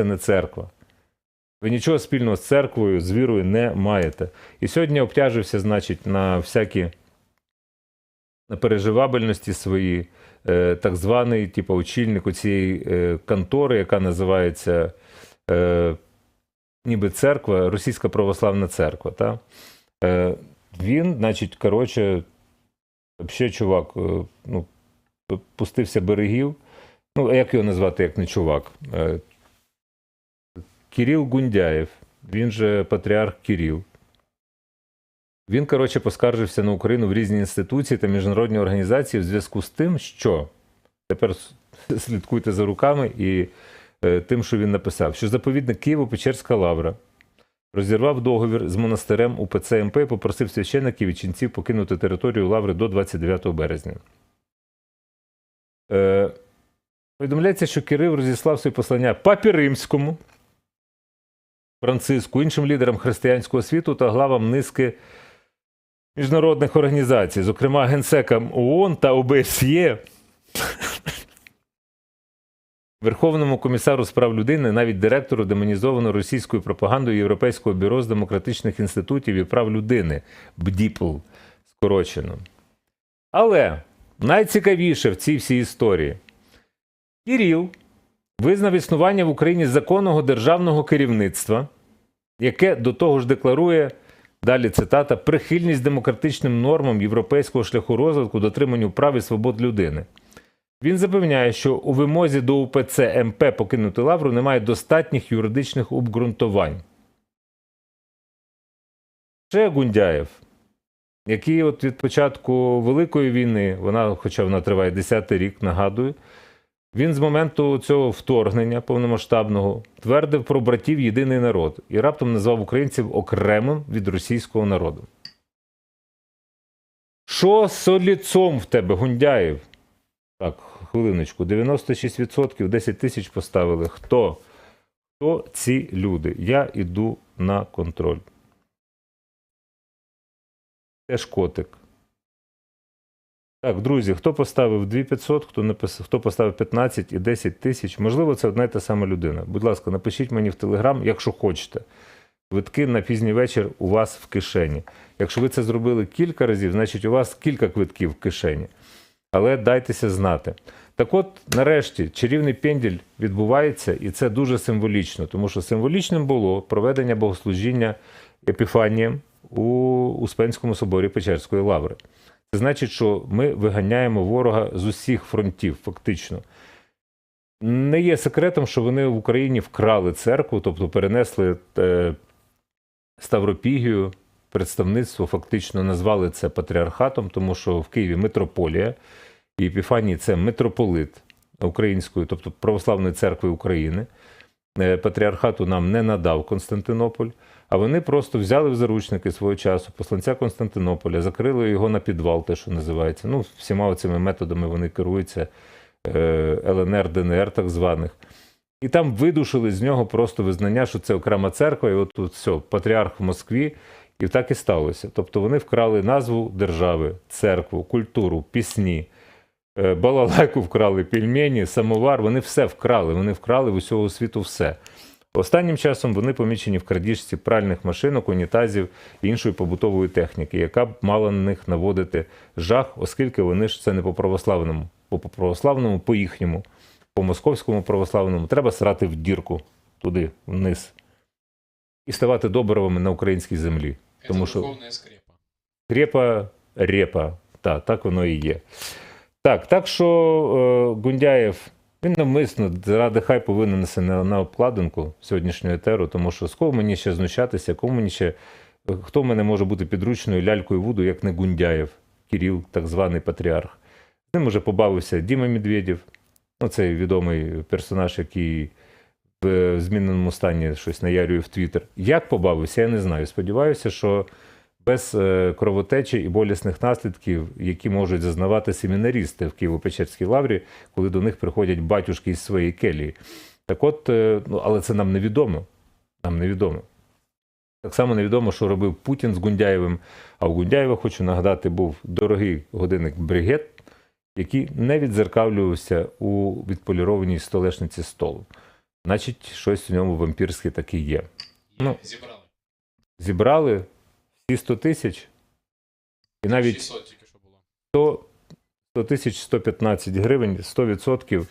це не церква. Ви нічого спільного з церквою, з вірою не маєте. І сьогодні обтяжився, значить, на всякі переживабельності свої, е, так званий, типу, очільник цієї е, контори, яка називається е, ніби церква, Російська православна церква. Та? Він, значить, коротше, взагалі, чувак, ну, пустився берегів. Ну, як його назвати, як не чувак? Кирил Гундяєв, він же патріарх Кирил. Він, коротше, поскаржився на Україну в різні інституції та міжнародні організації в зв'язку з тим, що тепер слідкуйте за руками і е, тим, що він написав, що заповідник Києво-Печерська лавра розірвав договір з монастирем УПЦ МП і попросив священиків і ченців покинути територію лаври до 29 березня. Е, повідомляється, що Кирил розіслав своє послання Папі Римському, Франциску, іншим лідерам християнського світу та главам низки міжнародних організацій, зокрема Генсекам ООН та ОБСЄ, Верховному комісару з прав людини, навіть директору демонізованого російською пропагандою Європейського бюро з демократичних інститутів і прав людини. БДІПЛ. Скорочено. Але найцікавіше в цій всій історії. Кіріл визнав існування в Україні законного державного керівництва, яке до того ж декларує далі цитата прихильність демократичним нормам європейського шляху розвитку, дотриманню прав і свобод людини. Він запевняє, що у вимозі до УПЦ МП покинути лавру немає достатніх юридичних обґрунтувань. Ще Гундяєв, який от від початку Великої війни, вона, хоча вона триває 10-й рік, нагадую, він з моменту цього вторгнення повномасштабного твердив про братів єдиний народ і раптом назвав українців окремим від російського народу. Що соліцом в тебе, Гундяєв? Так, хвилиночку, 96%, 10 тисяч поставили. Хто? Хто ці люди? Я йду на контроль. Теж котик. Так, друзі, хто поставив 2500, хто написав, хто поставив 15 і 10 тисяч, можливо, це одна й та сама людина. Будь ласка, напишіть мені в Телеграм, якщо хочете. Квитки на пізній вечір у вас в кишені. Якщо ви це зробили кілька разів, значить у вас кілька квитків в кишені. Але дайтеся знати. Так от, нарешті, чарівний пенділь відбувається, і це дуже символічно, тому що символічним було проведення богослужіння Епіфанієм у Успенському соборі Печерської лаври. Це значить, що ми виганяємо ворога з усіх фронтів, фактично. Не є секретом, що вони в Україні вкрали церкву, тобто перенесли е, Ставропігію, представництво, фактично назвали це патріархатом, тому що в Києві митрополія, і Епіфаній це митрополит Української, тобто Православної церкви України. Е, Патріархату нам не надав Константинополь, а вони просто взяли в заручники свого часу посланця Константинополя, закрили його на підвал, те, що називається. Ну, всіма цими методами вони керуються е, ЛНР, ДНР, так званих. І там видушили з нього просто визнання, що це окрема церква, і от тут все, патріарх в Москві, і так і сталося. Тобто вони вкрали назву держави, церкву, культуру, пісні, балалайку вкрали, пельмені, самовар. Вони все вкрали. Вони вкрали в усього світу все. Останнім часом вони помічені в крадіжці пральних машинок, унітазів і іншої побутової техніки, яка б мала на них наводити жах, оскільки вони ж це не по православному, бо по православному, по їхньому, по московському православному треба срати в дірку туди, вниз, і ставати добровими на українській землі. Это Тому що скрепа. Крепа, репа. Так, так воно і є. Так, так що е, Гундяєв, він навмисно заради хайпу винесе на, на обкладинку сьогоднішнього етеру, тому що з кого мені ще знущатися, кому мені ще, хто в мене може бути підручною лялькою Вуду, як не Гундяєв, Кирил, так званий патріарх. З ним уже побавився Діма Медведєв, ну, цей відомий персонаж, який в зміненому стані щось наярює в Твіттер. Як побавився, я не знаю. Сподіваюся, що без е, кровотечі і болісних наслідків, які можуть зазнавати семінарісти в Києво-Печерській лаврі, коли до них приходять батюшки із своєї келії. Так от, е, ну, але це нам невідомо. Нам невідомо. Так само невідомо, що робив Путін з Гундяєвим. А у Гундяєва, хочу нагадати, був дорогий годинник Бригет, який не відзеркавлювався у відполірованій столешниці столу. значить, щось у ньому вампірське таке є. Ну. Зібрали. Зібрали всі 100 тисяч, і навіть 600 тільки що було. 100, 100 тисяч 115 гривень, 100%